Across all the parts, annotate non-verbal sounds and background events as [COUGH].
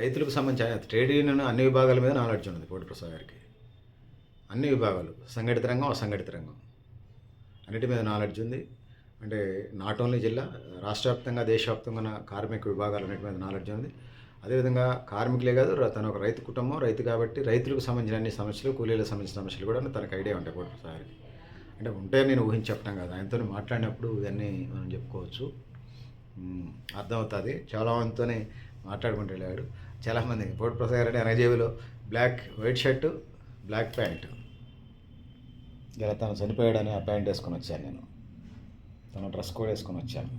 రైతులకు సంబంధించిన trade union అన్ని విభాగాల మీద నాలెడ్జ్ ఉన్నది కోటి ప్రసాద్ గారికి. అన్ని విభాగాలు సంఘటిత రంగం అసంఘటిత రంగం. అన్నిటి మీద నాలెడ్జ్ ఉంది. అంటే నాట్ ఓన్లీ జిల్లా రాష్ట్ర వ్యాప్తంగా దేశవ్యాప్తంగా ఉన్న కార్మిక విభాగాలు అన్నిటి మీద నాలెడ్జ్ ఉంది. అదేవిధంగా కార్మికులే కాదు తను ఒక రైతు కుటుంబం రైతు కాబట్టి రైతులకు సంబంధించిన అన్ని సమస్యలు కూలీలకు సంబంధించిన సమస్యలు కూడా తనకు ఐడియా ఉంటాయి కోటి ప్రసాద్ గారికి. అంటే ఉంటే నేను ఊహించి చెప్పడం కదా. ఆయనతో మాట్లాడినప్పుడు ఇవన్నీ మనం చెప్పుకోవచ్చు. అర్థమవుతుంది. చాలా మందితో మాట్లాడుకుంటూ వెళ్ళాడు. చాలామంది. పోటీ ప్రసాద్ గారు అంటే ఎనజేబులో black white shirt black pant. ఇలా తను చనిపోయాడని ఆ ప్యాంట్ వేసుకొని వచ్చాను నేను. తన డ్రెస్ కోడ్ వేసుకొని వచ్చాను.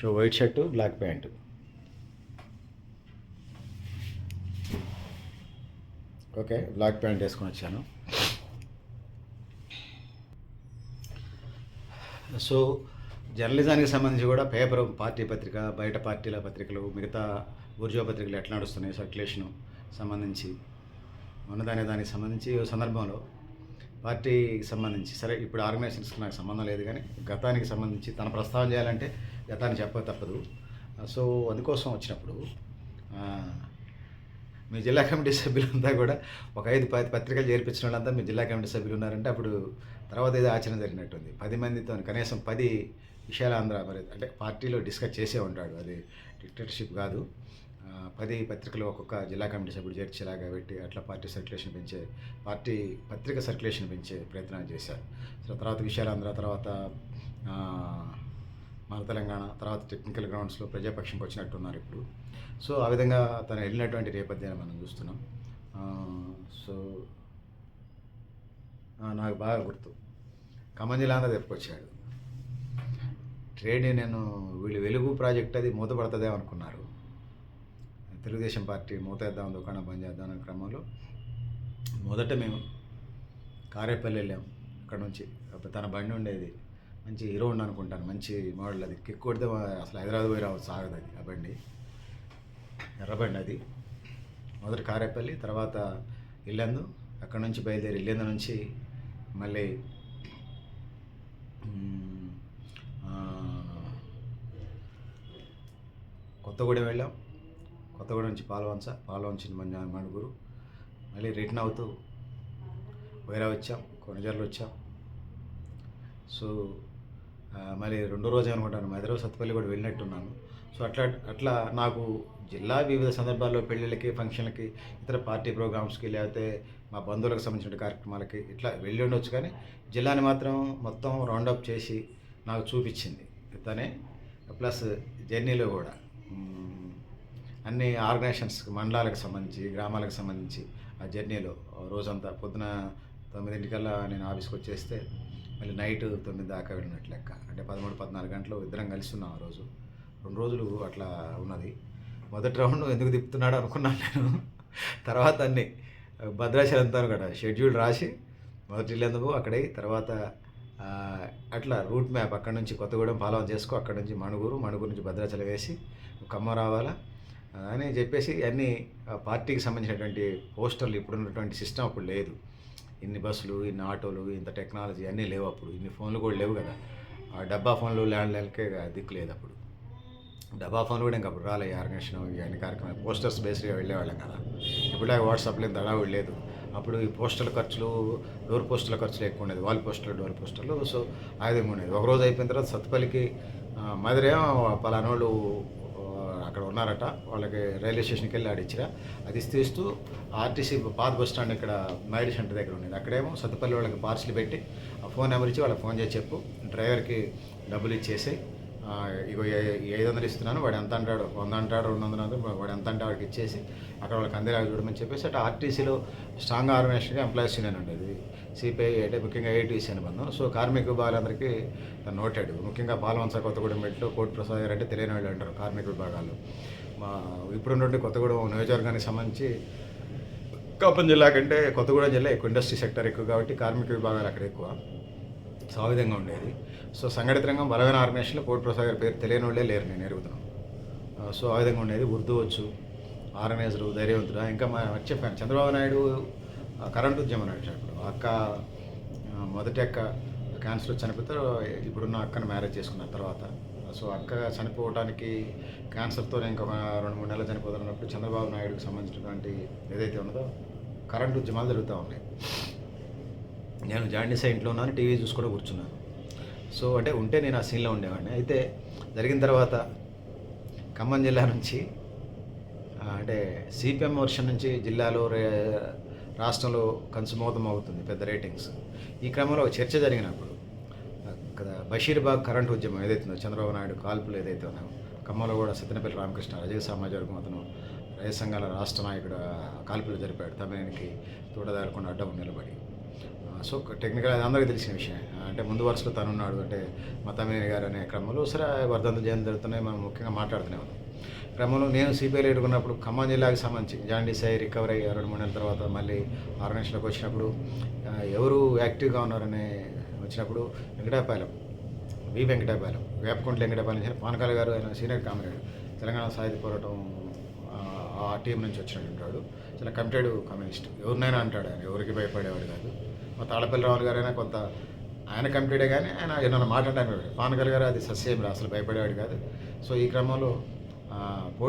So white shirt black pant. Okay black pant వేసుకొని వచ్చాను. సో జర్నలిజానికి సంబంధించి కూడా పేపర్ పార్టీ పత్రిక బయట పార్టీల పత్రికలు మిగతా ఊర్జో పత్రికలు ఎట్లా నడుస్తున్నాయి సర్క్యులేషను సంబంధించి ఉన్నదానే దానికి సంబంధించి ఓ సందర్భంలో పార్టీకి సంబంధించి సరే ఇప్పుడు ఆర్గనైజేషన్స్కి నాకు సంబంధం లేదు కానీ గతానికి సంబంధించి తన ప్రస్తావన చేయాలంటే గతాన్ని చెప్పక తప్పదు. సో అందుకోసం వచ్చినప్పుడు మీ జిల్లా కమిటీ సభ్యులంతా కూడా ఒక ఐదు పది పత్రికలు చేర్పించిన వాళ్ళంతా మీ జిల్లా కమిటీ సభ్యులు ఉన్నారంటే అప్పుడు తర్వాత ఏదో ఆచరణ జరిగినట్టుంది. పది మందితో కనీసం పది విషయాలు మరి అంటే పార్టీలో డిస్కస్ చేసే ఉంటాడు. అది డిక్టేటర్షిప్ కాదు. పది పత్రికలు ఒక్కొక్క జిల్లా కమిటీ సభ్యుడు చేర్చేలాగా పెట్టి అట్లా పార్టీ సర్క్యులేషన్ పెంచే పార్టీ పత్రిక సర్క్యులేషన్ పెంచే ప్రయత్నం చేశారు. సో తర్వాత విశాలాంధ్ర తర్వాత మన తెలంగాణ తర్వాత టెక్నికల్ గ్రౌండ్స్లో ప్రజాపక్షంకి వచ్చినట్టున్నారు ఇప్పుడు. సో ఆ విధంగా తను వెళ్ళినటువంటి నేపథ్యాన్ని మనం చూస్తున్నాం. సో నాకు బాగా గుర్తు. ఖమ్మం జిల్లా చెప్పుకొచ్చాడు ట్రేడ్ యూనియన్ వీళ్ళు వెలుగు ప్రాజెక్ట్ అది మూతపడుతుందే అనుకున్నారు. తెలుగుదేశం పార్టీ మూతేద్దాం దుకాణం బంద్ చేద్దాం అనే క్రమంలో మొదట మేము కారేపల్లి వెళ్ళాం అక్కడ నుంచి. తన బండి ఉండేది. మంచి హీరో ఉండి అనుకుంటాను మంచి మోడల్ అది. కిక్ కొడితే అసలు హైదరాబాద్ పోయి రావచ్చు సాగదు అది ఆ బండి. ఎర్రబండి అది. మొదట కారేపల్లి తర్వాత ఇల్లందు. అక్కడ నుంచి బయలుదేరి ఇల్లందు నుంచి మళ్ళీ మ్, ఆ, కొత్తగూడెం వెళ్ళాం. కొత్తగూడెం నుంచి పాల్వంచ పాల్వంచి నుంచి మన మణుగురు మళ్ళీ రిటర్న్ అవుతూ వైరా వచ్చాం కొనజర్లు వచ్చాం. సో మళ్ళీ రెండో రోజు అనుకుంటాను హైదరాబాద్ సత్తుపల్లి కూడా వెళ్ళినట్టున్నాను. సో అట్లా అట్లా నాకు జిల్లా వివిధ సందర్భాల్లో పెళ్ళిళ్ళకి ఫంక్షన్లకి ఇతర పార్టీ ప్రోగ్రామ్స్కి లేకపోతే మా బంధువులకు సంబంధించిన కార్యక్రమాలకి ఇట్లా వెళ్ళి ఉండొచ్చు కానీ జిల్లాని మాత్రం మొత్తం రౌండప్ చేసి నాకు చూపించింది. తనే ప్లస్ జర్నీలో కూడా. అన్ని ఆర్గనైజేషన్స్కి మండలాలకు సంబంధించి గ్రామాలకు సంబంధించి ఆ జర్నీలో రోజంతా పొద్దున తొమ్మిదింటికల్లా నేను ఆఫీస్కి వచ్చేస్తే మళ్ళీ నైట్ తొమ్మిది దాకా వెళ్ళినట్లు లెక్క. అంటే పదమూడు పద్నాలుగు గంటలు ఇద్దరం కలిసి ఉన్నాం ఆ రోజు. రెండు రోజులు అట్లా ఉన్నది. మొదటి రౌండ్ ఎందుకు తిప్పుతున్నాడు అనుకున్నాను నేను. తర్వాత అన్ని భద్రాచలం అంతా కూడా షెడ్యూల్ రాసి మొదటి ఇల్లందుకు అక్కడే తర్వాత అట్లా రూట్ మ్యాప్ అక్కడ నుంచి కొత్తగూడెం ఫాలో చేసుకో అక్కడ నుంచి మణుగూరు మణుగూరు నుంచి భద్రాచలం వేసి ఖమ్మం రావాలా? అని చెప్పేసి అన్ని పార్టీకి సంబంధించినటువంటి పోస్టర్లు ఇప్పుడున్నటువంటి సిస్టమ్ అప్పుడు లేదు. ఇన్ని బస్సులు ఇన్ని ఆటోలు ఇంత టెక్నాలజీ అన్నీ లేవు అప్పుడు. ఇన్ని ఫోన్లు కూడా లేవు కదా. ఆ డబ్బా ఫోన్లు ల్యాండ్ లైన్కే దిక్కు లేదు అప్పుడు. డబ్బా ఫోన్ కూడా ఇంకా అప్పుడు రాలే ఈ ఆర్గనైజేషన్ ఇవన్నీ కార్యక్రమాలు. పోస్టర్స్ బేస్డ్గా వెళ్ళేవాళ్ళం కదా. ఇప్పుడు వాట్సాప్లో ఇంత హడావుడి లేదు. అప్పుడు ఈ పోస్టల్ ఖర్చులు డోర్ పోస్టుల ఖర్చులు ఎక్కువ ఉండేది. వాల్ పోస్టులు డోర్ పోస్టర్లు సో ఆ ఉండేది. ఒక రోజు అయిపోయిన తర్వాత సత్పల్లికి మాదిరేమో మధురేమో పలానోళ్ళు అక్కడ ఉన్నారట. వాళ్ళకి రైల్వే స్టేషన్కి వెళ్ళి ఆడిచ్చిరా. అది తీస్తూ ఆర్టీసీ పాత బస్ స్టాండ్ ఇక్కడ మైడి సెంటర్ దగ్గర ఉండేది. అక్కడేమో సత్తుపల్లి వాళ్ళకి పార్సిల్ పెట్టి ఆ ఫోన్ నెంబర్ ఇచ్చి వాళ్ళకి ఫోన్ చేసి చెప్పు. డ్రైవర్కి డబ్బులు ఇచ్చేసి ఇగో ఏ- ఐదు వందలు ఇస్తున్నాను వాడు ఎంత అంటాడు? వంద అంటాడు? రెండు వందలు అంటాడు? వాడు ఎంత అంటే వాడికి ఇచ్చేసి అక్కడ వాళ్ళకి అందేలాగా చూడమని చెప్పేసి అటు ఆర్టీసీలో స్ట్రాంగ్ ఆర్గనైజేషన్గా ఎంప్లాయీస్ యూనియన్ ఉండేది సిపిఐ అంటే ముఖ్యంగా ఏటీసీ అని బంధం. సో కార్మిక విభాగాలందరికీ నోటెడ్. ముఖ్యంగా పాలవంచ కొత్తగూడెం మెట్లు కోటి ప్రసాద్ గారు అంటే తెలియని వాళ్ళు అంటారు కార్మిక విభాగాలు. మా ఇప్పుడున్నటువంటి కొత్తగూడెం నియోజకవర్గానికి సంబంధించి కప్పం జిల్లా కంటే కొత్తగూడెం జిల్లా ఎక్కువ ఇండస్ట్రీ సెక్టర్ ఎక్కువ కాబట్టి కార్మిక విభాగాలు అక్కడ ఎక్కువ సో ఆ విధంగా ఉండేది. సో సంఘటిత రంగం బలమైన ఆర్గనైజేషన్లో కోటి ప్రసాద్ గారి పేరు తెలియని వాళ్ళే లేరు నేను ఎరుగుతున్నాను. సో ఆ విధంగా ఉండేది. ఉర్దూ వచ్చు ఆర్గనైజరు ధైర్యవంతుడు ఇంకా మా చెప్పాను చంద్రబాబు నాయుడు కరెంట్ ఉద్యమం నడిచాడు అక్క మొదటి అక్క క్యాన్సర్ చనిపోతే ఇప్పుడున్న అక్కను మ్యారేజ్ చేసుకున్న తర్వాత. సో అక్క చనిపోవడానికి క్యాన్సర్తో ఇంకొక రెండు మూడు నెలలు చనిపోతున్నప్పుడు చంద్రబాబు నాయుడుకి సంబంధించినటువంటి ఏదైతే ఉన్నదో కరెంటు ఉద్యమాలు జరుగుతూ ఉన్నాయి. నేను జాండీస్ ఇంట్లో ఉన్నాను టీవీ చూసుకుంటూ కూర్చున్నాను. సో అంటే ఉంటే నేను ఆ సీన్లో ఉండేవాడిని. అయితే జరిగిన తర్వాత ఖమ్మం జిల్లా నుంచి అంటే సిపిఎం వర్షన్ నుంచి జిల్లాలో రే- రాష్ట్రంలో కన్సుమోతం అవుతుంది పెద్ద రేటింగ్స్. ఈ క్రమంలో ఒక చర్చ జరిగినప్పుడు కదా బషీర్బాగ్ కరెంట్ ఉద్యమం ఏదైతుందో చంద్రబాబు నాయుడు కాల్పులు ఏదైతే ఉన్నాయో ఖమ్మంలో కూడా సత్యనపల్లి రామకృష్ణ రజక సమాజ వర్గం అతను రైతు సంఘాల రాష్ట్ర నాయకుడు కాల్పులు జరిపాడు. తమిళనికి తోడదారకుండా అడ్డం నిలబడి. సో టెక్నికల్ అది అందరికీ తెలిసిన విషయం అంటే ముందు వరుసలో తను ఉన్నాడు అంటే మా తమిళ గారు అనే క్రమంలో సరే వర్ధంతులు జయంతి జరుగుతున్నాయి మనం ముఖ్యంగా మాట్లాడుతూనే ఉన్నాం. క్రమంలో నేను సిపిఐలో ఎదుర్కొన్నప్పుడు ఖమ్మం జిల్లాకి సంబంధించి జాండీస్ అయ్యి రికవర్ అయ్యి రెండు మూడు నెలల తర్వాత మళ్ళీ ఆర్గనైజేషన్లోకి వచ్చినప్పుడు ఎవరు యాక్టివ్గా ఉన్నారనే వచ్చినప్పుడు వెంకటాపాలెం వి వెంకటాపాలెం వేపకుంట్ల వెంకటాపాలెం నుంచి పానకాల గారు ఆయన సీనియర్ కామ్రేడ్ తెలంగాణ సాహిత్య పోరాటం ఆ, టీం నుంచి వచ్చినట్టుంటాడు. చాలా కమిటెడ్ కమ్యూనిస్ట్. ఎవరినైనా అంటాడు ఆయన ఎవరికి భయపడేవాడు కాదు. మా తాళపల్లి రావులు గారైనా కొంత ఆయన కమిటెడే కానీ ఆయన ఏమన్నా మాట్లాడడానికి పానకల్ గారు అది సస్యం అసలు భయపడేవాడు కాదు. సో ఈ క్రమంలో ఆ,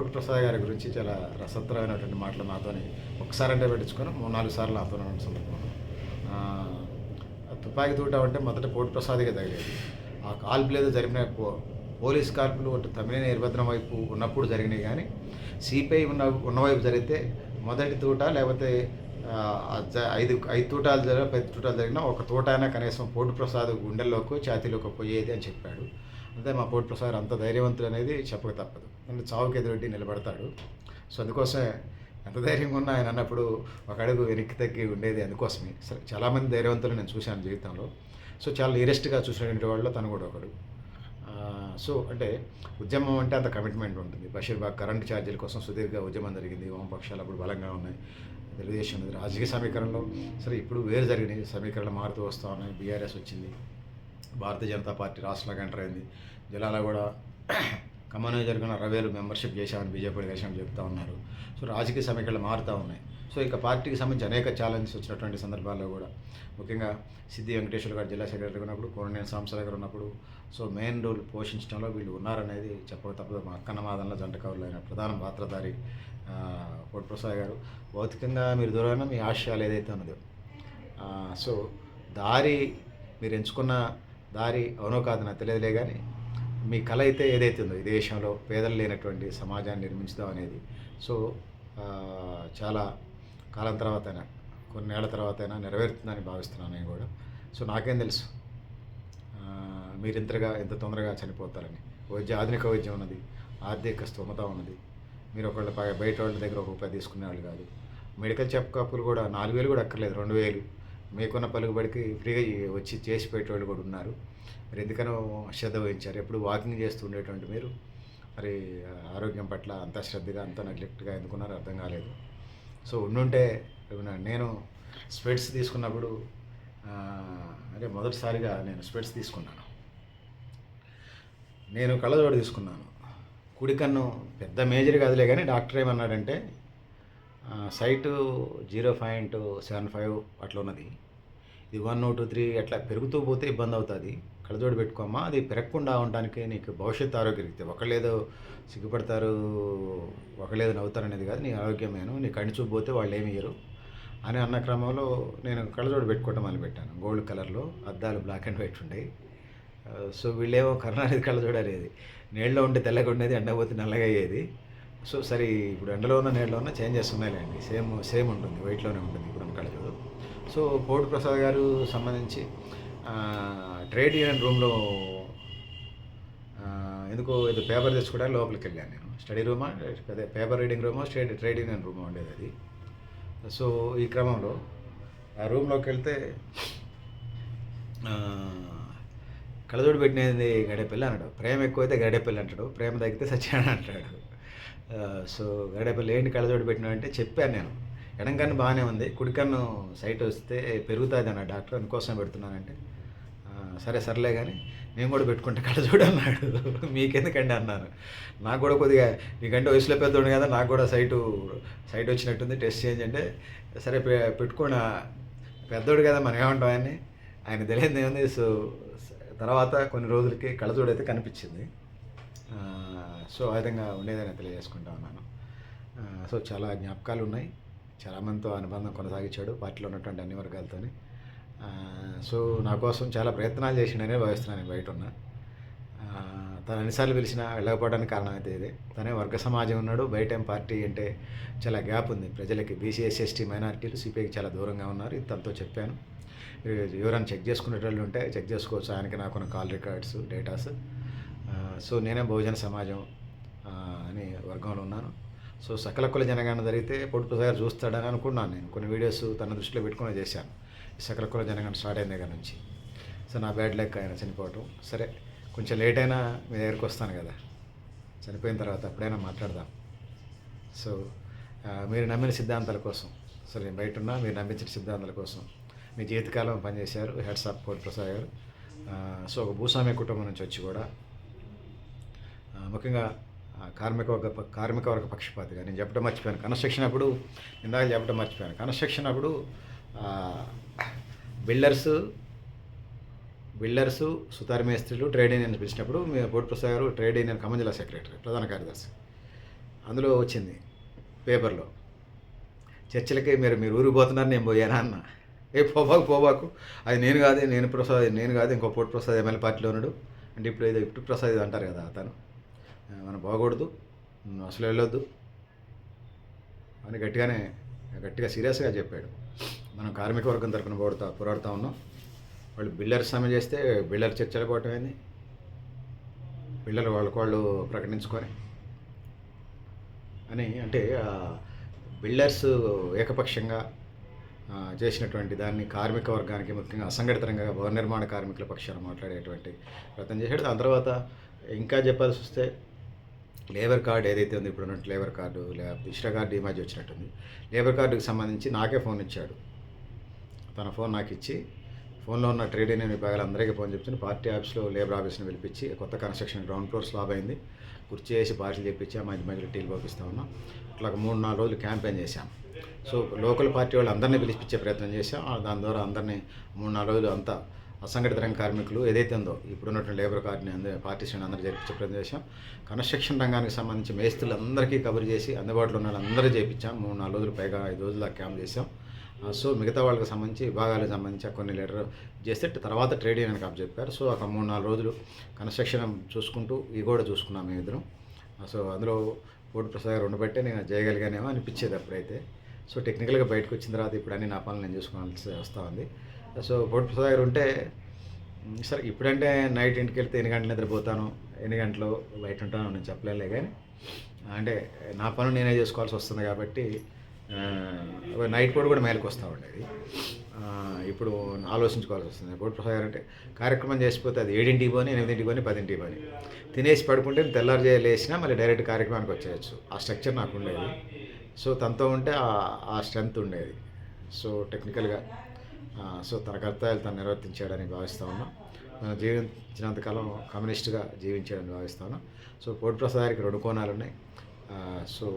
ప్రసాద్ గారి గురించి చాలా రసత్రమైనటువంటి మాటలు నాతోని ఒకసారి అంటే పెట్టించుకొని మూడు నాలుగు సార్లు నాతో సందర్భం. తుపాకీ తూట అంటే మొదట పోటు ప్రసాద్గా తగిలేదు. ఆ కాల్పులు ఏదో జరిగిన పో పోలీస్ కాల్పులు అటు తమిళ నిర్భద్రం వైపు ఉన్నప్పుడు జరిగినాయి కానీ సిపిఐ ఉన్న ఉన్నవైపు జరిగితే మొదటి తూట లేకపోతే ఐదు ఐదు తూటాలు జరిగిన పది తూటాలు జరిగినా ఒక తూట అయినా కనీసం పోటు ప్రసాద్ గుండెల్లోకి ఛాతీలోకి పోయేది అని చెప్పాడు. అంటే మా పోటీ ప్రసాద్ అంత ధైర్యవంతుడు అనేది చెప్పక తప్పదు. అంటే చావుకి ఎదురొడ్డి నిలబడతాడు. సో అందుకోసమే ఎంత ధైర్యంగా ఉన్నా ఆయన అన్నప్పుడు ఒక అడుగు వెనక్కి తగ్గి ఉండేది అందుకోసమే. సరే చాలామంది ధైర్యవంతులు నేను చూశాను జీవితంలో. సో చాలా నియరెస్ట్గా చూసినటువంటి వాళ్ళు తను కూడా ఒకడు. సో అంటే ఉద్యమం అంటే అంత కమిట్మెంట్ ఉంటుంది. బషీర్బాగ్ కరెంట్ ఛార్జీల కోసం సుదీర్ఘ ఉద్యమం జరిగింది. వామపక్షాలు అప్పుడు బలంగా ఉన్నాయి. తెలుగుదేశం ఉంది రాజకీయ సమీకరణలో. సరే ఇప్పుడు వేరు జరిగినాయి. సమీకరణలు మారుతూ వస్తూ ఉన్నాయి. బీఆర్ఎస్ వచ్చింది. భారతీయ జనతా పార్టీ రాష్ట్రంలోకి ఎంటర్ అయింది. జిల్లాలో కూడా ఖమ్మంలో జరిగిన రవేలు మెంబర్షిప్ చేశామని బీజేపీ కలిసామని చెప్తా ఉన్నారు. సో రాజకీయ సమీకరణలు మారుతూ ఉన్నాయి. సో ఇక పార్టీకి సంబంధించి అనేక ఛాలెంజెస్ వచ్చినటువంటి సందర్భాల్లో కూడా ముఖ్యంగా సిద్ధి వెంకటేశ్వర గారు జిల్లా సెక్రటరీ ఉన్నప్పుడు కోరనేని సాంసరావు గారు ఉన్నప్పుడు సో మెయిన్ రోల్ పోషించడంలో వీళ్ళు ఉన్నారనేది చెప్పక తప్పదు. మా అక్కన్న జంట కవులు అయిన ప్రధాన పాత్రధారి కోటిప్రసాద్ గారు. భౌతికంగా మీరు దూరమైన మీ ఆశయాలు ఏదైతే ఉన్నదో సో దారి మీరు ఎంచుకున్న దారి అవునో కాదు నాకు తెలియదులే కానీ మీ కళ అయితే ఏదైతే ఉందో ఈ దేశంలో పేదలు లేనటువంటి సమాజాన్ని నిర్మించుదాం అనేది. సో చాలా కాలం తర్వాత అయినా కొన్నేళ్ళ తర్వాతైనా నెరవేరుతుందని భావిస్తున్నాను నేను కూడా. సో నాకేం తెలుసు? మీరు ఇంతగా ఎంత తొందరగా చనిపోతారని. వైద్య ఆధునిక వైద్యం ఉన్నది ఆర్థిక స్తోమత ఉన్నది. మీరు ఒకళ్ళ బయట వాళ్ళ దగ్గర ఒక రూపాయి తీసుకునే వాళ్ళు కాదు. మెడికల్ చెకప్లు కూడా నాలుగు వేలు కూడా అక్కర్లేదు రెండు వేలు. మీకున్న పలుకుబడికి ఫ్రీగా వచ్చి చేసి పెట్టేవాళ్ళు కూడా ఉన్నారు. మరి ఎందుకనో శ్రద్ధ వహించారు. ఎప్పుడు వాకింగ్ చేస్తూ ఉండేటువంటి మీరు మరి ఆరోగ్యం పట్ల అంత శ్రద్ధగా అంత నెగ్లెక్ట్గా ఎందుకున్నారో? అర్థం కాలేదు. సో ఉండుంటే నేను స్పెట్స్ తీసుకున్నప్పుడు అంటే మొదటిసారిగా నేను స్పెట్స్ తీసుకున్నాను. నేను కళ్ళజోడు తీసుకున్నాను. కుడి కన్ను పెద్ద మేజర్ కాదులే కానీ డాక్టర్ ఏమన్నాడంటే sight zero point seven five అట్లా ఉన్నది. ఇది వన్ టూ త్రీ అట్లా పెరుగుతూ పోతే ఇబ్బంది అవుతుంది. కళ్ళజోడు పెట్టుకోమ్మా అది పెరగకుండా ఉండడానికి నీకు భవిష్యత్తు ఆరోగ్య రీత్యా ఒకళ్ళేదో సిగ్గుపడతారు ఒకళ్ళేదో నవ్వుతారు అనేది కాదు నీ ఆరోగ్యమేను. నీ కళ్ళు చూపు పోతే వాళ్ళు ఏమి ఇయ్యరు. అని అన్న క్రమంలో నేను కళ్ళజోడు పెట్టుకోవటం మొదలుపెట్టాను. గోల్డ్ కలర్లో అద్దాలు బ్లాక్ అండ్ వైట్ ఉండేవి సో వీళ్ళేమో కరుణానిధి కళ్ళజోడు అనేది. నీళ్ళలో ఉంటే తెల్లగా ఉండేది ఎండపోతే నల్లగా అయ్యేది. సో సరే ఇప్పుడు ఎండలో ఉన్న నీళ్ళలో ఉన్న చేంజెస్ ఉన్నాయిలేండి సేమ్ సేమ్ ఉంటుంది. వెయిట్లోనే ఉంటుంది. ఇప్పుడు ఉన్న సో పోటు ప్రసాద్ గారు సంబంధించి ట్రేడ్ యూనియన్ రూమ్లో ఎందుకో ఏదో పేపర్ తెచ్చుకోవడానికి లోపలికి వెళ్ళాను నేను. స్టడీ రూమా? అదే పేపర్ రీడింగ్ రూమా? స్టేట్ ట్రేడ్ యూనియన్ రూమా ఉండేది అది. సో ఈ క్రమంలో ఆ రూమ్లోకి వెళ్తే కళ్ళజోడు పెట్టినది గడేపల్లి అన్నాడు. ప్రేమ ఎక్కువైతే గడేపల్లి అంటాడు. ప్రేమ తగ్గితే సత్యాన అంటాడు. సో గడేపల్లి ఏంటి కళ్ళజోడు పెట్టినా అంటే చెప్పాను నేను. ఎడంకన్ను బాగానే ఉంది. కుడికన్ను సైట్ వస్తే పెరుగుతుంది అన్న డాక్టర్ అందుకోసం పెడుతున్నానంటే. సరే సర్లే కానీ నేను కూడా పెట్టుకుంటే కళ్ళజోడు అన్నాడు. [LAUGHS] మీకెందుకండి అన్నాను నాకు కూడా కొద్దిగా నీకంటే వయసులో పెద్దోడు కదా నాకు కూడా సైటు సైట్ వచ్చినట్టుంది. టెస్ట్ చేంజ్ అంటే సరే పెట్టుకున్న పెద్దోడు కదా మనం ఏమంటాం ఆయన్ని? ఆయన తెలియదు ఏముంది సో తర్వాత కొన్ని రోజులకి కళ్ళజోడు అయితే కనిపించింది సో ఆ విధంగా ఉండేదని తెలియజేసుకుంటా ఉన్నాను. సో చాలా జ్ఞాపకాలు ఉన్నాయి. చాలామందితో అనుబంధం కొనసాగించాడు పార్టీలో ఉన్నటువంటి అన్ని వర్గాలతోని. సో నా కోసం చాలా ప్రయత్నాలు చేసిండనే భావిస్తున్నాను నేను బయట ఉన్న. తను అన్నిసార్లు పిలిచినా వెళ్ళకపోవడానికి కారణం అయితే ఇదే. తనే వర్గ సమాజం ఉన్నాడు. బయట పార్టీ అంటే చాలా గ్యాప్ ఉంది. ప్రజలకి బీసీ ఎస్సీ ఎస్టీ మైనారిటీలు సిపిఐకి చాలా దూరంగా ఉన్నారు. ఇది తనతో చెప్పాను. వివరాన్ని ఎవరైనా చెక్ చేసుకునేటోళ్ళు ఉంటే చెక్ చేసుకోవచ్చు. ఆయనకి నాకున్న కాల్ రికార్డ్స్ డేటాస్. సో నేనే బహుజన సమాజం అని వర్గంలో ఉన్నాను. సో సకల కుల జనగణన జరిగితే పొడుపు సార్ చూస్తాడని అనుకున్నాను నేను. కొన్ని వీడియోస్ తన దృష్టిలో పెట్టుకుని చేశాను. సకల కుల జనగణన స్టార్ట్ అయిన దగ్గర నుంచి. సో నా బ్యాడ్ లెక్క ఆయన చనిపోవటం. సరే కొంచెం లేట్ అయినా మీ దగ్గరికి వస్తాను కదా. చనిపోయిన తర్వాత అప్పుడైనా మాట్లాడదాం. సో మీరు నమ్మిన సిద్ధాంతాల కోసం. సో నేను బయట ఉన్నా మీరు నమ్మించిన సిద్ధాంతాల కోసం. మీ జీవితకాలం పనిచేశారు. హెడ్స్ ఆఫ్ కోటి ప్రసాద్ గారు. సో ఒక భూస్వామ్య కుటుంబం నుంచి వచ్చి కూడా. ముఖ్యంగా కార్మిక వర్గ కార్మిక వర్గ పక్షపాతిగా. నేను చెప్పడం మర్చిపోయాను. కన్స్ట్రక్షన్ అప్పుడు ఇందాక చెప్పడం మర్చిపోయాను. కన్స్ట్రక్షన్ అప్పుడు బిల్డర్స్ బిల్డర్స్ సుతార్ మేస్త్రీలు ట్రేడ్ యూనియన్ పిలిచినప్పుడు మీ బోర్డు ప్రసాద్ గారు ట్రేడ్ యూనియన్ ఖమ్మం జిల్లా సెక్రటరీ ప్రధాన కార్యదర్శి. అందులో వచ్చింది పేపర్లో. చర్చలకి మీరు మీరు ఊరికి పోతున్నారు నేను పోయానా అన్న. ఏ పోబాకు పోబాకు. అది నేను కాదు నేను ప్రసాద్ నేను కాదు ఇంకో పోటీ ప్రసాద్ ఎమ్మెల్యే పార్టీలో ఉన్నాడు. అంటే ఇప్పుడు ఏదో ఇప్పుడు ప్రసాద్ అంటారు కదా అతను. మనం బాగూడదు అసలు వెళ్ళొద్దు అని గట్టిగానే గట్టిగా సీరియస్గా చెప్పాడు. మనం కార్మిక వర్గం తరఫున పోడతా పోరాడుతూ ఉన్నాం. వాళ్ళు బిల్డర్ సమ్మె చేస్తే బిల్డర్ చర్చలు పోవటం ఏంది? బిల్డర్ వాళ్ళకు వాళ్ళు ప్రకటించుకొని అని అంటే బిల్డర్స్ ఏకపక్షంగా చేసినటువంటి దాన్ని కార్మిక వర్గానికి ముఖ్యంగా అసంఘటితంగా భవన నిర్మాణ కార్మికుల పక్షాన మాట్లాడేటువంటి ప్రయత్నం చేశాడు. దాని తర్వాత ఇంకా చెప్పాల్సి వస్తే లేబర్ కార్డు ఏదైతే ఉందో ఇప్పుడు ఉన్నట్టు లేబర్ కార్డు లేకపోతే ఇష్ట కార్డు ఈ మధ్య వచ్చినట్టుంది. లేబర్ కార్డుకి సంబంధించి నాకే ఫోన్ ఇచ్చాడు. తన ఫోన్ నాకు ఇచ్చి ఫోన్లో ఉన్న ట్రేడ్ యూనియన్ విభాగాలు అందరికీ ఫోన్ చెప్తుంది పార్టీ ఆఫీస్లో లేబర్ ఆఫీస్ని పిలిపించి కొత్త కన్స్ట్రక్షన్ గ్రౌండ్ ఫ్లోర్ స్లాబ్ అయింది. కుర్చీ వేసి పార్టీలు చెప్పించి మధ్య మధ్యలో టీలు పంపిస్తూ ఉన్నాం. అట్లా ఒక మూడు నాలుగు రోజులు క్యాంపెయిన్ చేశాం. సో లోకల్ పార్టీ వాళ్ళు అందరినీ పిలిపించే ప్రయత్నం చేశాం. దాని ద్వారా అందరినీ మూడు నాలుగు రోజులు అంతా అసంఘటిత రంగ కార్మికులు ఏదైతే ఉందో ఇప్పుడున్నటువంటి లేబర్ కార్డుని అందరూ పార్టీషన్ అందరూ జరిపించే ప్రదేశం కన్స్ట్రక్షన్ రంగానికి సంబంధించి మేస్తులందరికీ కవర్ చేసి అందుబాటులో ఉన్న వాళ్ళందరూ చేయించాం మూడు నాలుగు రోజులు పైగా ఐదు రోజులు క్యాంప్ చేసాం ఆ, సో మిగతా వాళ్ళకి సంబంధించి విభాగాలకు సంబంధించి కొన్ని లెటర్ చేస్తే తర్వాత ట్రేడ్ యూనియన్కి అప్ చెప్పారు. సో ఒక మూడు నాలుగు రోజులు కన్స్ట్రక్షన్ చూసుకుంటూ ఇవి కూడా చూసుకున్నాం మేము ఇద్దరం. సో అందులో పోటీ ప్రసాద్ గారు ఉండబట్టే నేను చేయగలిగానేమో అనిపించేది అప్పుడైతే. సో టెక్నికల్గా బయటకు వచ్చిన తర్వాత ఇప్పుడు అన్ని నా పనులు నేను చూసుకోవాల్సి వస్తూ ఉంది. సో పోటీ ప్రసాద్ ఉంటే సరే ఇప్పుడంటే నైట్ ఇంటికి వెళ్తే ఎన్ని గంటలు నిద్రపోతాను? ఎన్ని గంటలు బయట ఉంటాను నేను చెప్పలేనులే కానీ అంటే నా పనులు నేనే చేసుకోవాల్సి వస్తుంది కాబట్టి నైట్ పూట కూడా మేలకు వస్తూ ఉండేది. ఇప్పుడు ఆలోచించుకోవాల్సి వస్తుంది. బోర్డు ప్రసాద్ గారు అంటే కార్యక్రమం చేసిపోతే అది ఏడింటికి పోని ఎనిమిదింటికి పోని పదింటికి పోని. తినేసి పడుకుంటే తెల్లారు చేయ లేచినా మళ్ళీ డైరెక్ట్ కార్యక్రమానికి వచ్చేయచ్చు. ఆ స్ట్రక్చర్ నాకు ఉండేది. సో తనతో ఉంటే ఆ- స్ట్రెంగ్త్ ఉండేది. సో టెక్నికల్గా సో తన కర్తవ్యాలు తను నిర్వర్తించాడని భావిస్తా ఉన్నాం. జీవించినంతకాలం కమ్యూనిస్ట్గా జీవించాడని భావిస్తా ఉన్నాం. సో పోటీ ప్రసాద్ గారికి రెండు కోణాలు ఉన్నాయి. సో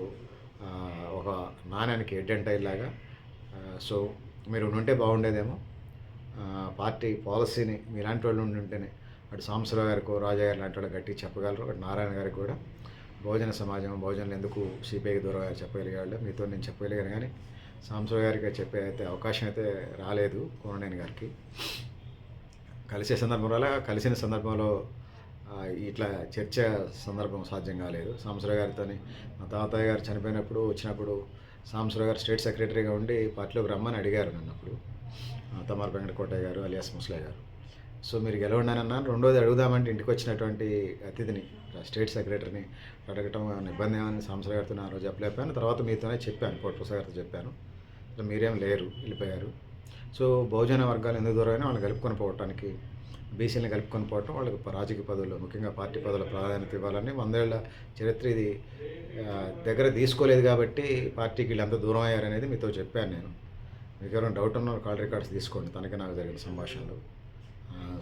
ఒక నాణ్యానికి ఎడ్డంటైర్ లాగా సో మీరు ఉంటే బాగుండేదేమో. పార్టీ పాలసీని మీలాంటి వాళ్ళు ఉండి ఉంటేనే అటు సాంబశివరావు గారికో రాజా గారు లాంటి వాళ్ళు గట్టి చెప్పగలరు. అటు నారాయణ గారికి కూడా. బహుజన సమాజం బహుజనులు ఎందుకు సిపిఐకి దూరం చెప్పగలిగాడు మీతో నేను చెప్పగలిగాను కానీ సాంసో గారికి చెప్పే అయితే అవకాశం అయితే రాలేదు కోననేని గారికి. కలిసే సందర్భంలో కలిసిన సందర్భంలో ఇట్లా చర్చ సందర్భం సాధ్యం కాలేదు. సాంసరావు గారితో మా తాతయ్య గారు చనిపోయినప్పుడు వచ్చినప్పుడు సాంసరావు గారు స్టేట్ సెక్రటరీగా ఉండి పార్టీలోకి రమ్మని అడిగారు నన్ను అప్పుడు వెంకటకోటయ్య గారు అలియాస్ ముస్లయ్య గారు. సో మీరు గెలవండి అని అన్నాను రెండోది అడుగుదామంటే ఇంటికి వచ్చినటువంటి అతిథిని స్టేట్ సెక్రటరీని అడగటం ఇబ్బంది ఏమని సాంసరావు గారితో ఆ రోజు చెప్పలేకపోయాను తర్వాత మీతోనే చెప్పాను కోట ప్రసాద్ గారితో చెప్పాను. సో మీరేం లేరు వెళ్ళిపోయారు. సో బహుజన వర్గాలు ఎందుకు దూరమైనా వాళ్ళని కలుపుకొని పోవటానికి బీసీని కలుపుకొని పోవటం వాళ్ళకి రాజకీయ పదవులు ముఖ్యంగా పార్టీ పదవుల ప్రాధాన్యత ఇవ్వాలని వందేళ్ళ చరిత్ర ఇది దగ్గర తీసుకోలేదు కాబట్టి పార్టీకి వీళ్ళంత దూరం అయ్యారనేది మీతో చెప్పాను నేను. మీకు ఎవరైనా డౌట్ ఉన్న కాల్ రికార్డ్స్ తీసుకోండి. తనకి నాకు జరిగిన సంభాషణలు.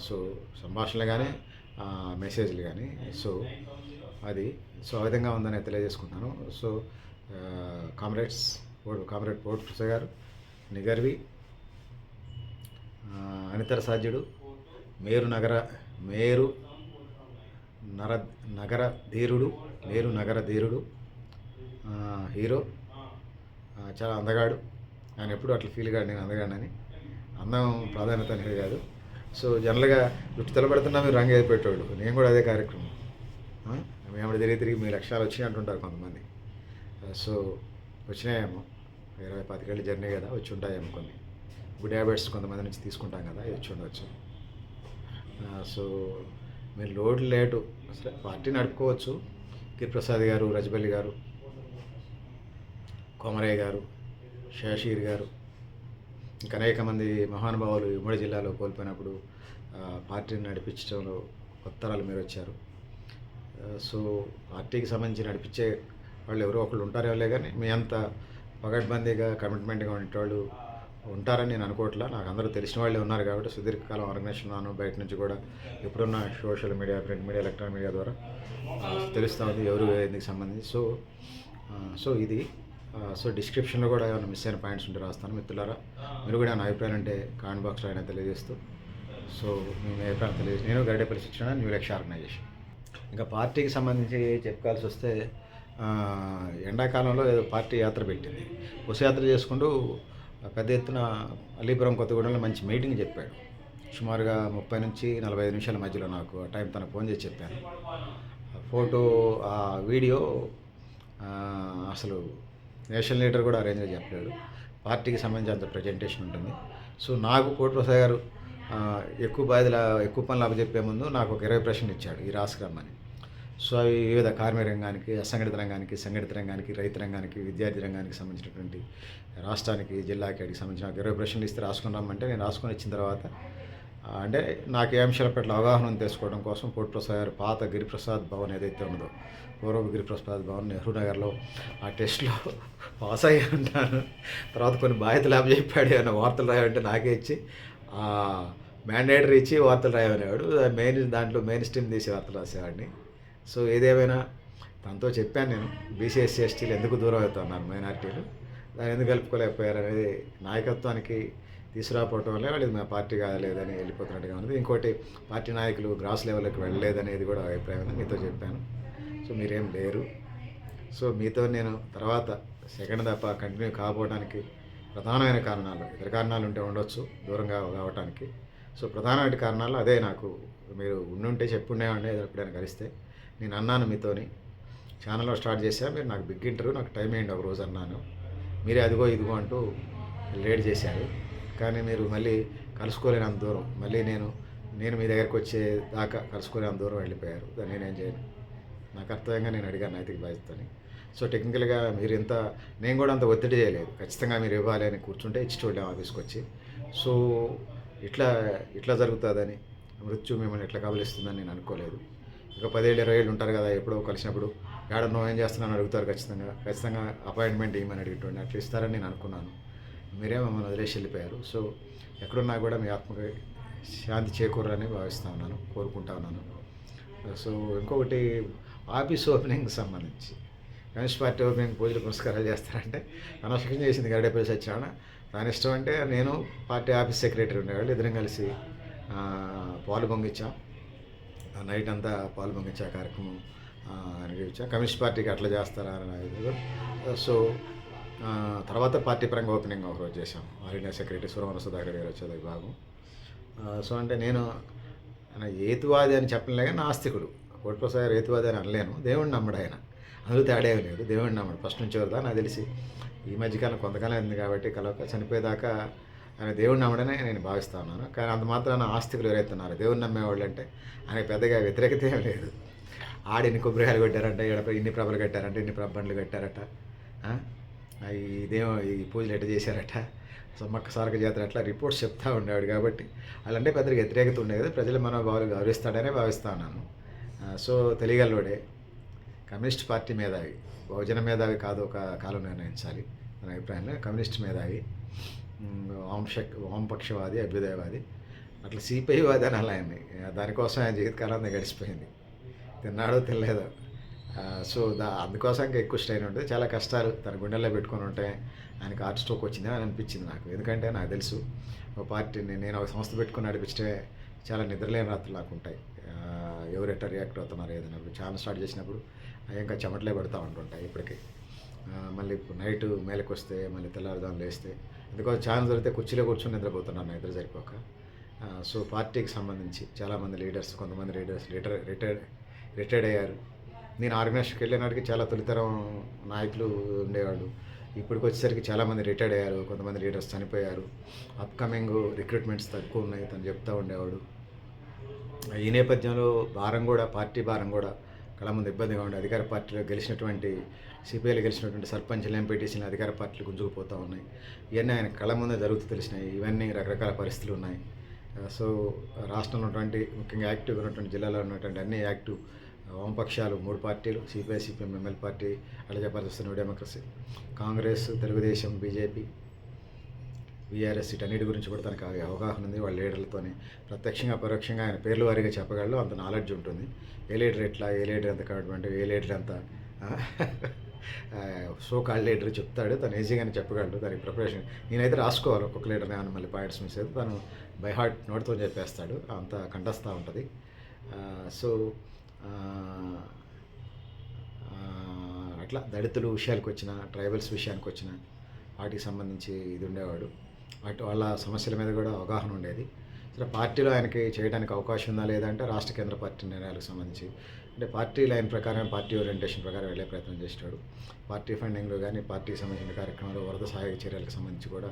సో సంభాషణలు కానీ మెసేజ్లు కానీ సో అది సో ఆ విధంగా ఉందని తెలియజేసుకుంటాను. సో కామ్రేడ్స్ కామ్రేడ్ పోర్ట్ కృష్ణ గారు నిగర్వి అనితర సాధ్యుడు మేరు నగర మేరు నర నగర ధీరుడు మేరు నగర ధీరుడు హీరో చాలా అందగాడు. ఆయన ఎప్పుడు అట్లా ఫీల్ కాడు నేను అందగాడని అందం ప్రాధాన్యత అనేది కాదు. సో జనరల్గా జుట్టు తెలబడుతున్నా మీరు రంగు పెట్టేవాడు నేను కూడా అదే కార్యక్రమం. మేము తిరిగి తిరిగి మీ లక్ష్యాలు వచ్చినాయి అంటుంటారు కొంతమంది. సో వచ్చినాయేమో. ఇరవై పదికేళ్ళు జర్నీ కదా వచ్చి ఉంటాయేమో కొన్ని. గుడ్ హ్యాబిట్స్ కొంతమంది నుంచి తీసుకుంటాం కదా వచ్చి ఉండవచ్చు సో మీరు లోడ్ లేటు సరే పార్టీ నడుపుకోవచ్చు. గిరిప్రసాద్ గారు రజబల్లి గారు కొమరయ్య గారు శేషీర్ గారు ఇంకా అనేక మంది మహానుభావులు ఉమ్మడి జిల్లాలో కోల్పోయినప్పుడు పార్టీని నడిపించడంలో కొత్తరాలు మీరు వచ్చారు. సో పార్టీకి సంబంధించి నడిపించే వాళ్ళు ఎవరో ఒకళ్ళు లే కానీ మీ అంత పగడ్బందీగా కమిట్మెంట్గా ఉండేవాళ్ళు ఉంటారని నేను అనుకోవట్లా. నాకు అందరూ తెలిసిన వాళ్ళే ఉన్నారు కాబట్టి సుదీర్ఘకాలం ఆర్గనైజేషన్ ఉన్నాను. బయట నుంచి కూడా ఇప్పుడున్న social media print media electronic media ద్వారా తెలుస్తూ ఉంది ఎవరు ఎందుకు సంబంధించి. సో సో ఇది సో డిస్క్రిప్షన్లో కూడా ఏమైనా మిస్ అయిన పాయింట్స్ ఉంటే రాస్తాను మిత్రులారా. మీరు కూడా నా అభిప్రాయం అంటే కామెంట్ బాక్స్లో అయినా తెలియజేస్తూ. సో మీ అభిప్రాయం తెలియజేసి నేను గరిడేపల్లి శిక్షణ న్యూ లక్ష్య ఆర్గనైజేషన్ ఇంకా పార్టీకి సంబంధించి చెప్పుకోవాల్సి వస్తే ఎండాకాలంలో ఏదో పార్టీ యాత్ర పెట్టింది. బస్సు యాత్ర చేసుకుంటూ పెద్ద ఎత్తున అలీపురం కొత్తగూడెంలో మంచి మీటింగ్ చెప్పాడు. సుమారుగా ముప్పై నుంచి నలభై ఐదు నిమిషాల మధ్యలో నాకు ఆ టైం తనకు ఫోన్ చేసి చెప్పాను. ఫోటో ఆ వీడియో అసలు నేషనల్ లీడర్ కూడా అరేంజ్ చెప్పలేడు. పార్టీకి సంబంధించి అంత ప్రజెంటేషన్ ఉంటుంది. సో నాకు కోటి ప్రసాద్ గారు ఎక్కువ బాధ్యత ఎక్కువ పనులు అప్పచెప్పే ముందు నాకు ఒక ఇరవై ప్రశ్నలు ఇచ్చాడు ఈ రాసుకురమ్మని. సో అవి వివిధ కార్మిక రంగానికి అసంఘటిత రంగానికి సంఘటిత రంగానికి రైతు రంగానికి విద్యార్థి రంగానికి సంబంధించినటువంటి రాష్ట్రానికి జిల్లాకి వాటికి సంబంధించిన ఇరవై ప్రశ్నలు ఇస్తే రాసుకుని రమ్మంటే నేను రాసుకొని ఇచ్చిన తర్వాత అంటే నాకు ఏ అంశాల పట్ల అవగాహన తెలుసుకోవడం కోసం కోటి ప్రసాద్ గారు పాత గిరిప్రసాద్ భవన్ ఏదైతే ఉన్నదో పూర్వ గిరిప్రసాద్ భవన్ నెహ్రూ నగర్లో ఆ టెస్ట్లో పాస్ అయ్యి ఉంటాను. తర్వాత కొన్ని బాధ్యతలు అప్పు చెప్పాడు అన్న వార్తలు రాయాలంటే నాకే ఇచ్చి ఆ మ్యాండేటరీ ఇచ్చి వార్తలు రాయమనేవాడు. మెయిన్ దాంట్లో మెయిన్ స్ట్రీమ్ తీసి వార్తలు రాసేవాడిని. సో ఏదేమైనా తనతో చెప్పాను నేను బీసీఎస్సీ ఎస్టీలు ఎందుకు దూరం అవుతున్నారు మైనార్టీలు? దాన్ని ఎందుకు కలుపుకోలేకపోయారు అనేది నాయకత్వానికి తీసుకురాకపోవటం వల్ల వాళ్ళు మా పార్టీ కాలేదని వెళ్ళిపోతున్నట్టుగా ఉన్నది. ఇంకోటి పార్టీ నాయకులు గ్రాస్ లెవెల్కి వెళ్ళలేదనేది కూడా అభిప్రాయం ఉంది మీతో చెప్పాను. సో మీరేం లేరు. సో మీతో నేను తర్వాత సెకండ్ తప్ప కంటిన్యూ కాకపోవడానికి ప్రధానమైన కారణాలు ఇతర కారణాలు ఉంటే ఉండొచ్చు దూరంగా కావడానికి సో ప్రధానమైన కారణాలు అదే నాకు మీరు ఉండుంటే చెప్పుండేవాడిని ఏదో ఎప్పుడైనా కలిస్తే. నేను అన్నాను మీతోని. ఛానల్లో స్టార్ట్ చేశా మీరు నాకు బిగ్ ఇంటర్వ్యూ నాకు టైం అయ్యింది ఒక రోజు అన్నాను. మీరే అదిగో ఇదిగో అంటూ లేట్ చేశారు. కానీ మీరు మళ్ళీ కలుసుకోలేనంత దూరం మళ్ళీ నేను నేను మీ దగ్గరికి వచ్చే దాకా కలుసుకోలేనంత దూరం వెళ్ళిపోయారు. దాన్ని నేనేం చేయను. నాకు కర్తవ్యంగా నేను అడిగాను నైతిక బాధ్యతని సో టెక్నికల్గా మీరు ఇంత నేను కూడా అంత ఒత్తిడి చేయలేదు. ఖచ్చితంగా మీరు ఇవ్వాలి అని కూర్చుంటే ఇచ్చి చూడలేము ఆఫీస్కి వచ్చి సో ఇట్లా ఇట్లా జరుగుతుందని మృత్యు మిమ్మల్ని ఎట్లా కబలిస్తుందని నేను అనుకోలేదు. ఇక పదేళ్ళు ఇరవై ఏళ్ళు ఉంటారు కదా ఎప్పుడో కలిసినప్పుడు ఏడ నువ్వు ఏం చేస్తున్నాను అడుగుతారు ఖచ్చితంగా. ఖచ్చితంగా అపాయింట్మెంట్ ఇవ్వమని అడిగేటువంటి అట్లా ఇస్తారని నేను అనుకున్నాను. మీరే మమ్మల్ని వదిలేసి వెళ్ళిపోయారు. సో ఎక్కడున్నా కూడా మీ ఆత్మకి శాంతి చేకూరని భావిస్తా ఉన్నాను కోరుకుంటా ఉన్నాను. సో ఇంకొకటి ఆఫీస్ ఓపెనింగ్కి సంబంధించి. కమ్యూనిస్ట్ పార్టీ ఓపెనింగ్ పూజలు పురస్కారాలు చేస్తారంటే అనవసరం చేసింది గరడేపల్లి సత్యనారాయణ. దాని ఇష్టం అంటే నేను పార్టీ ఆఫీస్ సెక్రటరీ ఉండేవాళ్ళు. ఇద్దరం కలిసి పాలు పొంగిచ్చాం. నైట్ అంతా పాలు పంపించే కార్యక్రమం ఆ, కమ్యూనిస్ట్ పార్టీకి అట్లా చేస్తారా అని సో uh, uh, తర్వాత పార్టీ పరంగా ఓపెనింగ్ ఒక రోజు చేశాం. All India secretary Suravaram Sudhakar garu వచ్చేది భాగం. Uh, సో అంటే నేను ఆయన ఏతువాది అని చెప్పలే కానీ నాస్తికుడు. కోటిప్రసాద్ ఏతువాది అని అనలేను. దేవుడిని నమ్మడు ఆయన. అందులో తేడా ఏమీ లేదు. దేవుడిని నమ్మడు. ఫస్ట్ నుంచి వరదా నాకు తెలిసి ఈ మధ్యకాలం కొంతకాలం అయింది కాబట్టి కలవక చనిపోయేదాకా ఆయన దేవుడిని నమ్మడనే నేను భావిస్తా ఉన్నాను కానీ అంత మాత్రాన ఆస్తికులు ఎవరైతున్నారు దేవుడు దేవుడిని నమ్మేవాళ్ళు అంటే ఆయన పెద్దగా వ్యతిరేకత ఏం లేదు. ఆడ ఇన్ని కొబ్బరికాయలు కొట్టారంట ఇక్కడ ఇన్ని ప్రభలు కట్టారంట ఇన్ని ప్రభ బండ్లు కట్టారట ఇదేమో ఈ పూజలు ఎట్ట చేశారట సమ్మక్క సారక జాతర అట్లా రిపోర్ట్స్ చెప్తా ఉండేవాడు కాబట్టి అలాంటి పెద్దగా వ్యతిరేకత ఉండేది కదా ప్రజల మనోభావాలు గౌరవిస్తాడనే భావిస్తా ఉన్నాను సో తెలియగలవాడే కమ్యూనిస్ట్ పార్టీ మేధావి బహుజన మేధావి కాదు ఒక కాలం నిర్ణయించాలి నా అభిప్రాయంలో కమ్యూనిస్ట్ మేధావి. వామశక్ వామపక్షవాది అభ్యుదయవాది. అట్లా సిపిఐవాది అని అలా అయింది. దానికోసం ఆయన జీవితకాలం గడిచిపోయింది. తిన్నాడో తినలేదో. సో దా అందుకోసం ఇంకా ఎక్కువ స్ట్రైన్ ఉంటుంది. చాలా కష్టాలు తన గుండెల్లో పెట్టుకొని ఉంటే ఆయనకి హార్ట్ స్ట్రోక్ వచ్చింది అని అనిపించింది నాకు. ఎందుకంటే నాకు తెలుసు ఒక పార్టీని నేను ఒక సంస్థ పెట్టుకుని నడిపించే చాలా నిద్రలేని రాత్రులు నాకు ఉంటాయి. ఎవరు ఎట్లా రియాక్ట్ అవుతున్నారు ఏదైనా. ఇప్పుడు ఛానల్ స్టార్ట్ చేసినప్పుడు అవి ఇంకా చెమటలే పెడతా ఉంటుంటాయి ఇప్పటికీ. మళ్ళీ ఇప్పుడు నైట్ మేలకు వస్తే మళ్ళీ తెల్లారుదాం లేస్తే ఎందుకంటే ఛాన్స్ దొరికితే కుర్చీలో కూర్చొని నిద్రపోతున్నాను నిద్ర సరిపోక. సో పార్టీకి సంబంధించి చాలామంది లీడర్స్ కొంతమంది లీడర్స్ రిటైర్ రిటైర్డ్ రిటైర్డ్ అయ్యారు. నేను ఆర్గనైజేషన్కి వెళ్ళినాటికి చాలా తొలితరం నాయకులు ఉండేవాళ్ళు. ఇప్పటికి వచ్చేసరికి చాలామంది రిటైర్డ్ అయ్యారు కొంతమంది లీడర్స్ చనిపోయారు. అప్కమింగ్ రిక్రూట్మెంట్స్ తక్కువ ఉన్నాయి తను చెప్తూ ఉండేవాడు. ఈ నేపథ్యంలో భారం కూడా పార్టీ భారం కూడా కళ ముందు ఇబ్బందిగా ఉండే అధికార పార్టీలో గెలిచినటువంటి సిపిఐలో గెలిచినటువంటి సర్పంచ్లు ఎంపీటీసీలు అధికార పార్టీలు గుంజుకుపోతూ ఉన్నాయి. ఇవన్నీ ఆయన కళ ముందే జరుగుతూ తెలిసినాయి. ఇవన్నీ రకరకాల పరిస్థితులు ఉన్నాయి. సో రాష్ట్రంలో ఉన్నటువంటి ముఖ్యంగా యాక్టివ్గా ఉన్నటువంటి జిల్లాలో ఉన్నటువంటి అన్ని యాక్టివ్ వామపక్షాలు మూడు పార్టీలు సిపిఐ సిపిఎం ఎంఎల్ పార్టీ అలా జబర్దస్త్ న్యూ డెమోక్రసీ కాంగ్రెస్ తెలుగుదేశం బీజేపీ వీఆర్ఎస్ వీటన్నిటి గురించి కూడా తనకు అవగాహన ఉంది. వాళ్ళ లీడర్లతోనే ప్రత్యక్షంగా పరోక్షంగా ఆయన పేర్లు వారిగా చెప్పగలరు అంత నాలెడ్జ్ ఉంటుంది. ఏ లీడర్ ఎట్లా? ఏ లీడర్ ఎంత కాబట్టి ఏ లీడర్ ఎంత [LAUGHS] సో కాల్ లీడర్ చెప్తాడు. తను ఈజీగానే చెప్పగలడు. దానికి ప్రిపరేషన్ నేనైతే రాసుకోవాలి. ఒక్కొక్క లీడర్ ఏమైనా మళ్ళీ పాయింట్స్ మిస్ అయితే తను బై హార్ట్ నోటితో చెప్పేస్తాడు. అంత కంటస్తూ ఉంటుంది. సో uh, uh, uh, అట్లా దళితులు విషయానికి వచ్చిన ట్రైబల్స్ విషయానికి వచ్చిన వాటికి సంబంధించి ఇది ఉండేవాడు. వాటి వాళ్ళ సమస్యల మీద కూడా అవగాహన ఉండేది. సరే పార్టీలో ఆయనకి చేయడానికి అవకాశం ఉందా లేదంటే రాష్ట్ర కేంద్ర పార్టీ నిర్ణయాలకు సంబంధించి. అంటే పార్టీ లైన్ ప్రకారం పార్టీ ఓరియంటేషన్ ప్రకారం వెళ్ళే ప్రయత్నం చేస్తాడు పార్టీ ఫండింగ్లో కానీ పార్టీకి సంబంధించిన కార్యక్రమాలు వరద సహాయక చర్యలకు సంబంధించి కూడా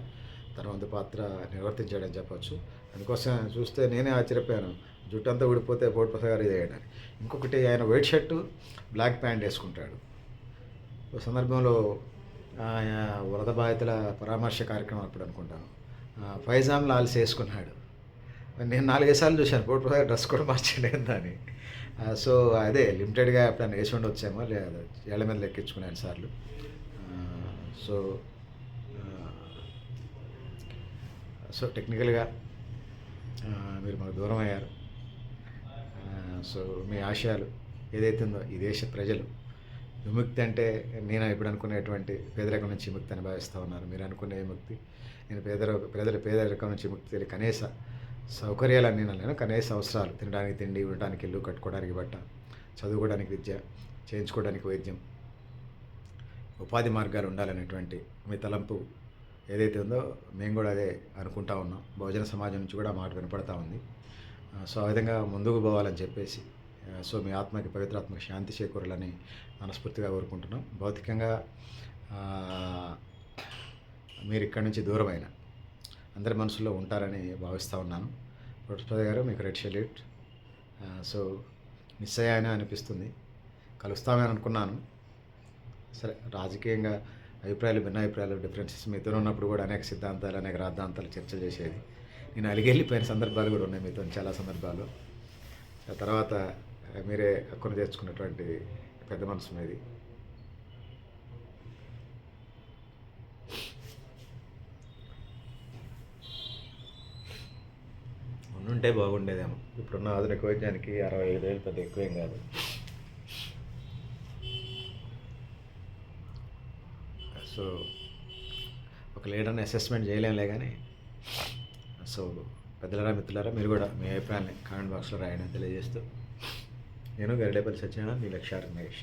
తన వంతు పాత్ర నిర్వర్తించాడని చెప్పొచ్చు. అందుకోసం చూస్తే నేనే ఆశ్చర్యపోయాను. జుట్టు అంతా ఊడిపోతే బోర్డు ప్రసాద్ గారు ఇది ఇంకొకటి ఆయన వైట్ షర్టు బ్లాక్ ప్యాంట్ వేసుకుంటాడు. ఒక సందర్భంలో ఆయన వరద బాధితుల పరామర్శ కార్యక్రమం అప్పుడు అనుకుంటాను. ఆ, లాల్స్ వేసుకున్నాడు. నేను నాలుగైదు సార్లు చూశాను. పోటీ ప్రసాద్ డ్రెస్ కూడా మార్చలేదు దాన్ని. సో అదే లిమిటెడ్గా ఎప్పుడైనా వేసి ఉండొచ్చేమో లేదా ఏళ్ళ మీద లెక్కించుకున్నాను సార్లు. సో సో టెక్నికల్గా మీరు మాకు దూరం అయ్యారు. సో మీ ఆశయాలు ఏదైతుందో ఉందో ఈ దేశ ప్రజలు విముక్తి అంటే నేను ఇప్పుడు అనుకునేటువంటి పేదరికం నుంచి విముక్తి అని భావిస్తూ ఉన్నారు. మీరు అనుకునే విముక్తి. నేను పేదర ప్రజల పేదరికం నుంచి విముక్తి. కనీస సౌకర్యాలు అన్నీ నేను కనీస అవసరాలు. తినడానికి తిండి ఉండడానికి ఇల్లు కట్టుకోవడానికి బట్ట చదువుకోవడానికి విద్య చేయించుకోవడానికి వైద్యం. ఉపాధి మార్గాలు ఉండాలనేటువంటి మీ తలంపు ఏదైతే ఉందో మేము కూడా అదే అనుకుంటా ఉన్నాం. బహుజన సమాజం నుంచి కూడా మాట వినపడతా ఉంది. సో ఆ విధంగా ముందుకు పోవాలని చెప్పేసి సో మీ ఆత్మకి పవిత్రాత్మక శాంతి చేకూరాలని మనస్ఫూర్తిగా కోరుకుంటున్నాం. భౌతికంగా మీరు ఇక్కడి నుంచి దూరమైన అందరి మనసులో ఉంటారని భావిస్తూ ఉన్నాను. ప్రొఫెసర్ గారు మీకు రెడ్ షెల్యూట్ సో మిస్ అయ్యానే అనిపిస్తుంది. కలుస్తామని అనుకున్నాను. సరే రాజకీయంగా అభిప్రాయాలు భిన్న అభిప్రాయాలు డిఫరెన్సెస్ మీతో ఉన్నప్పుడు కూడా అనేక సిద్ధాంతాలు అనేక రాద్ధాంతాలు చర్చ చేసేది. నేను అలిగెళ్ళిపోయిన సందర్భాలు కూడా ఉన్నాయి మీతో చాలా సందర్భాలు. తర్వాత మీరే హక్కును తెచ్చుకున్నటువంటి పెద్ద మనసు మీది. ఉంటే బాగుండేదేమో. ఇప్పుడున్న ఆధునిక వైద్యానికి అరవై ఐదు వేలు పెద్ద ఎక్కువేం కాదు. సో ఒక లీడర్ని అసెస్మెంట్ చేయలేంలే కానీ సో పెద్దలరా మిత్రులరా మీరు కూడా మీ అభిప్రాయాన్ని కామెంట్ బాక్స్లో రాయడం తెలియజేస్తూ నేను గరిడేపల్లి సత్యనారాయణ మీ లక్ష్యారు మహేష్.